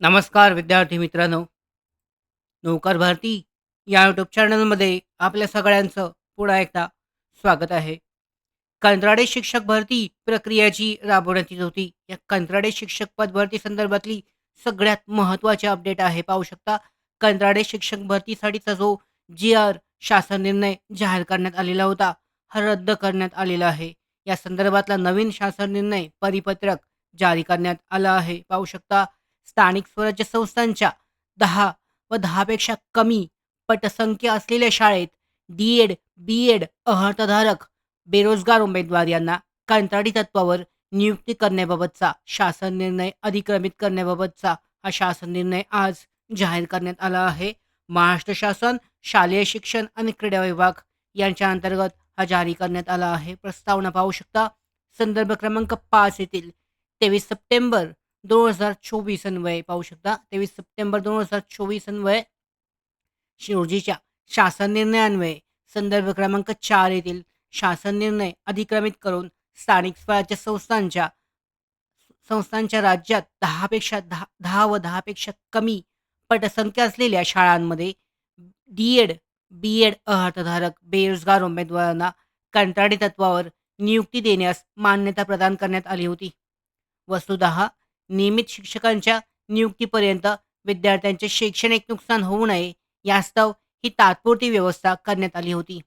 नमस्कार विद्यार्थी मित्रांनो. नौकर भारती या यूट्यूब चॅनलमध्ये आपल्या सगळ्यांचं पुन्हा एकदा स्वागत आहे. कंत्राडे शिक्षक भरती प्रक्रिया जी राबवण्यात येत होती. या कंत्राडे शिक्षक पद भरती संदर्भातली सगळ्यात महत्त्वाची अपडेट आहे. पाहू शकता कंत्राडे शिक्षक भरतीसाठीचा जो जी आर शासन निर्णय जाहीर करण्यात आलेला होता हा रद्द करण्यात आलेला आहे. या संदर्भातला नवीन शासन निर्णय परिपत्रक जारी करण्यात आला आहे. पाहू शकता स्थानिक स्वराज्य संस्थांच्या दहा व दहापेक्षा कमी पटसंख्या असलेल्या शाळेत डी एड बी एड अहर्तधारक बेरोजगार उमेदवार यांना कंत्राटी तत्वावर नियुक्ती करण्याबाबतचा शासन निर्णय अधिक्रमित करण्याबाबतचा हा शासन निर्णय आज जाहीर करण्यात आला आहे. महाराष्ट्र शासन शालेय शिक्षण आणि क्रीडा विभाग यांच्या अंतर्गत हा जारी करण्यात आला आहे. प्रस्तावना पाहू शकता. संदर्भ क्रमांक पाच येथील तेवीस सप्टेंबर दोन हजार चोवीस अन्वये पाहू शकता. तेवीस सप्टेंबर दोन हजार चोवीस अन्वये रोजीच्या शासन निर्णयान्वये संदर्भ क्रमांक चार येथील शासन निर्णय अधिक्रमित करून स्थानिक स्वराज्य संस्थांच्या संस्थांच्या राज्यात दहापेक्षा दहा दहा व दहापेक्षा कमी पटसंख्या असलेल्या शाळांमध्ये डी एड बी एड अहर्तधारक बेरोजगार उमेदवारांना कंत्राटी तत्वावर नियुक्ती देण्यास मान्यता प्रदान करण्यात आली होती. वस्तुत नियमित शिक्षकांच्या नियुक्तीपर्यंत विद्यार्थ्यांचे शैक्षणिक नुकसान होऊ नये यास्तव ही तात्पुरती व्यवस्था करण्यात आली होती.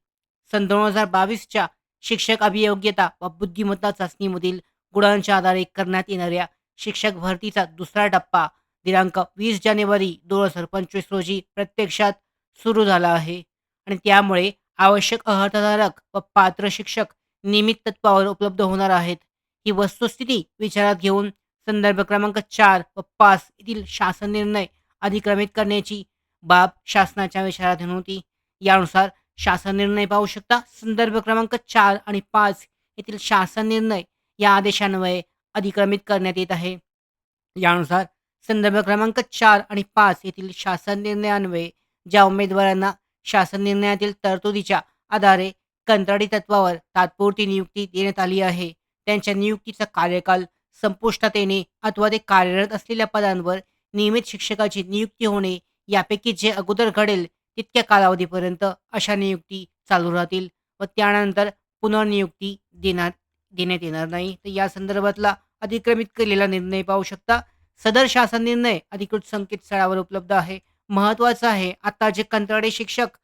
सन दोन हजार बावीसच्या शिक्षक अभियोग्यता व बुद्धिमत्ता चाचणीमधील गुणांच्या आधारे करण्यात येणाऱ्या शिक्षक भरतीचा दुसरा टप्पा दिनांक वीस जानेवारी दोन हजार पंचवीस रोजी प्रत्यक्षात सुरू झाला आहे आणि त्यामुळे आवश्यक अहर्तधारक व पात्र शिक्षक नियमित तत्वावर उपलब्ध होणार आहेत. ही वस्तुस्थिती विचारात घेऊन संदर्भ क्रमांक चार व पाच येथील शासन निर्णय अधिक्रमित करण्याची बाब शासनाच्या विचाराधीन होती. यानुसार शासन निर्णय पाहू शकता संदर्भ क्रमांक चार आणि पाच येथील शासन निर्णय या आदेशान्वये अधिक्रमित करण्यात येत आहे. यानुसार संदर्भ क्रमांक चार आणि पाच येथील शासन निर्णयान्वये ज्या उमेदवारांना शासन निर्णयातील तरतुदीच्या आधारे कंत्राटी तत्वावर तात्पुरती नियुक्ती देण्यात आली आहे त्यांच्या नियुक्तीचा कार्यकाल संपुष्टात येणे अथवा ते कार्यरत असलेल्या पदांवर नियमित शिक्षकाची नियुक्ती होणे यापैकी जे अगोदर घडेल तितक्या कालावधीपर्यंत अशा नियुक्ती चालू राहतील व त्यानंतर पुनर्नियुक्ती देण्यात देण्यात येणार नाही. तर या संदर्भातला अधिक्रमित केलेला निर्णय पाहू शकता. सदर शासन निर्णय अधिकृत संकेतस्थळावर उपलब्ध आहे. महत्त्वाचं आहे आता जे कंत्राटी शिक्षक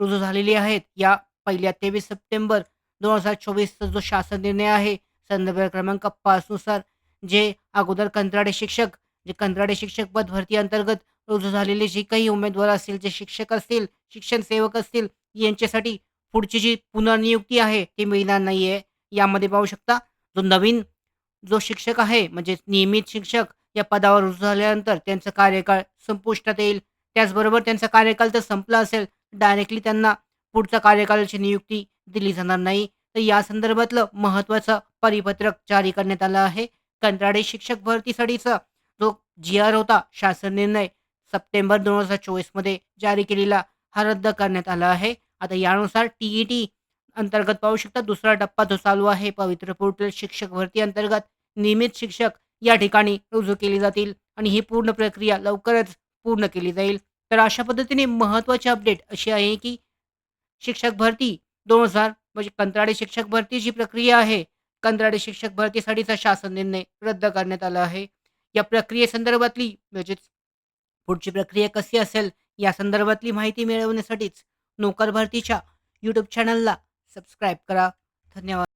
रुजू झालेले आहेत या पहिल्या तेवीस सप्टेंबर दोन हजार चोवीसचा जो शासन निर्णय आहे संदर्भ क्रमांक पाचनुसार जे अगोदर कंत्राटे शिक्षक जे कंत्राटे शिक्षक पद भरती अंतर्गत रुजू झालेले जे काही उमेदवार असतील जे शिक्षक असतील शिक्षण सेवक असतील यांच्यासाठी पुढची जी पुनर्नियुक्ती आहे ती मिळणार नाही आहे यामध्ये पाहू शकता जो नवीन जो शिक्षक आहे म्हणजे नियमित शिक्षक या पदावर रुजू झाल्यानंतर त्यांचा कार्यकाळ संपुष्टात येईल. त्याचबरोबर त्यांचा कार्यकाल तर संपला असेल डायरेक्टली त्यांना पुढचा कार्यकाळाची नियुक्ती दिली जाणार नाही. तर या संदर्भातलं महत्त्वाचं परिपत्रक जारी करण्यात आलं आहे. कंत्राटी शिक्षक भरतीसाठीचा जो जी आर होता शासन निर्णय सप्टेंबर दोन हजार चोवीसमध्ये जारी केलेला हा रद्द करण्यात आला आहे. आता यानुसार टी ई टी अंतर्गत पाहू शकता दुसरा टप्पा जो चालू आहे पवित्र पोर्टल शिक्षक भरती अंतर्गत नियमित शिक्षक या ठिकाणी रुजू केली जातील आणि ही पूर्ण प्रक्रिया लवकरच पूर्ण केली जाईल. तर अशा पद्धतीने महत्त्वाची अपडेट अशी आहे की शिक्षक भरती दोन हजार म्हणजे कंत्राटी शिक्षक भरतीची प्रक्रिया आहे कंत्राटी शिक्षक भरतीसाठीचा शासन निर्णय रद्द करण्यात आला आहे. या प्रक्रियेसंदर्भातली म्हणजेच पुढची प्रक्रिया कशी असेल या संदर्भातली माहिती मिळवण्यासाठीच नोकर भरतीच्या यूट्यूब चॅनलला सबस्क्राईब करा. धन्यवाद.